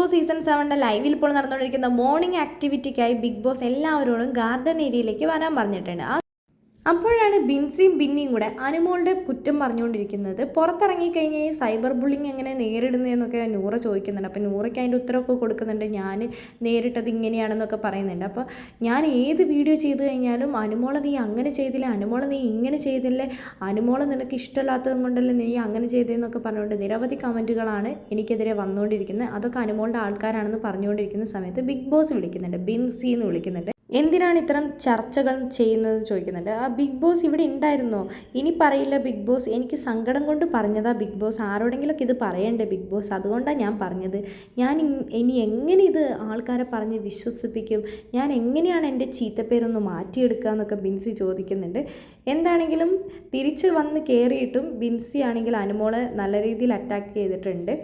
Boss season സെവന്റെ ലൈവിൽ ഇപ്പോൾ നടന്നുകൊണ്ടിരിക്കുന്ന മോർണിംഗ് ആക്ടിവിറ്റിക്കായി ബിഗ് ബോസ് എല്ലാവരോടും ഗാർഡൻ ഏരിയയിലേക്ക് വരാൻ പറഞ്ഞിട്ടുണ്ട്. ആ അപ്പോഴാണ് ബിൻസിയും ബിന്നിയും കൂടെ അനുമോളുടെ കുറ്റം പറഞ്ഞുകൊണ്ടിരിക്കുന്നത്. പുറത്തിറങ്ങിക്കഴിഞ്ഞാൽ ഈ സൈബർ ബുള്ളിങ് എങ്ങനെ നേരിടുന്നതെന്നൊക്കെ നൂറ ചോദിക്കുന്നുണ്ട്. അപ്പോൾ നൂറയ്ക്ക് അതിന്റെ ഉത്തരവൊക്കെ കൊടുക്കുന്നുണ്ട്. ഞാൻ നേരിട്ടത് ഇങ്ങനെയാണെന്നൊക്കെ പറയുന്നുണ്ട്. അപ്പോൾ ഞാൻ ഏത് വീഡിയോ ചെയ്തു കഴിഞ്ഞാലും അനുമോളെ നീ അങ്ങനെ ചെയ്തില്ല? അനുമോളെ നീ ഇങ്ങനെ ചെയ്തില്ലേ? അനുമോളെ നിനക്ക് ഇഷ്ടമില്ലാത്തതും കൊണ്ടല്ലേ നീ അങ്ങനെ ചെയ്തതെന്നൊക്കെ പറഞ്ഞുകൊണ്ട് നിരവധി കമന്റുകളാണ് എനിക്കെതിരെ വന്നുകൊണ്ടിരിക്കുന്നത്. അതൊക്കെ അനുമോളുടെ ആൾക്കാരാണെന്ന് പറഞ്ഞുകൊണ്ടിരിക്കുന്ന സമയത്ത് ബിഗ് ബോസ് വിളിക്കുന്നുണ്ട്. ബിൻസി എന്ന് വിളിക്കുന്നുണ്ട്. എന്തിനാണ് ഇത്തരം ചർച്ചകൾ ചെയ്യുന്നത് ചോദിക്കുന്നുണ്ട്. ആ ബിഗ് ബോസ് ഇവിടെ ഉണ്ടായിരുന്നോ? ഇനി പറയില്ല ബിഗ് ബോസ്. എനിക്ക് സങ്കടം കൊണ്ട് പറഞ്ഞതാ ബിഗ് ബോസ്. ആരോടെങ്കിലൊക്കെ ഇത് പറയണ്ടേ ബിഗ് ബോസ്? അതുകൊണ്ടാണ് ഞാൻ പറഞ്ഞത്. ഞാൻ ഇനി എങ്ങനെ ഇത് ആൾക്കാരെ പറഞ്ഞ് വിശ്വസിപ്പിക്കും? ഞാൻ എങ്ങനെയാണ് എന്റെ ചീത്തപ്പേരൊന്ന് മാറ്റിയെടുക്കുക എന്നൊക്കെ ബിൻസി ചോദിക്കുന്നുണ്ട്. എന്താണെങ്കിലും തിരിച്ച് വന്ന് കയറിയിട്ടും ബിൻസി ആണെങ്കിൽ അനുമോളെ നല്ല രീതിയിൽ അറ്റാക്ക് ചെയ്തിട്ടുണ്ട്.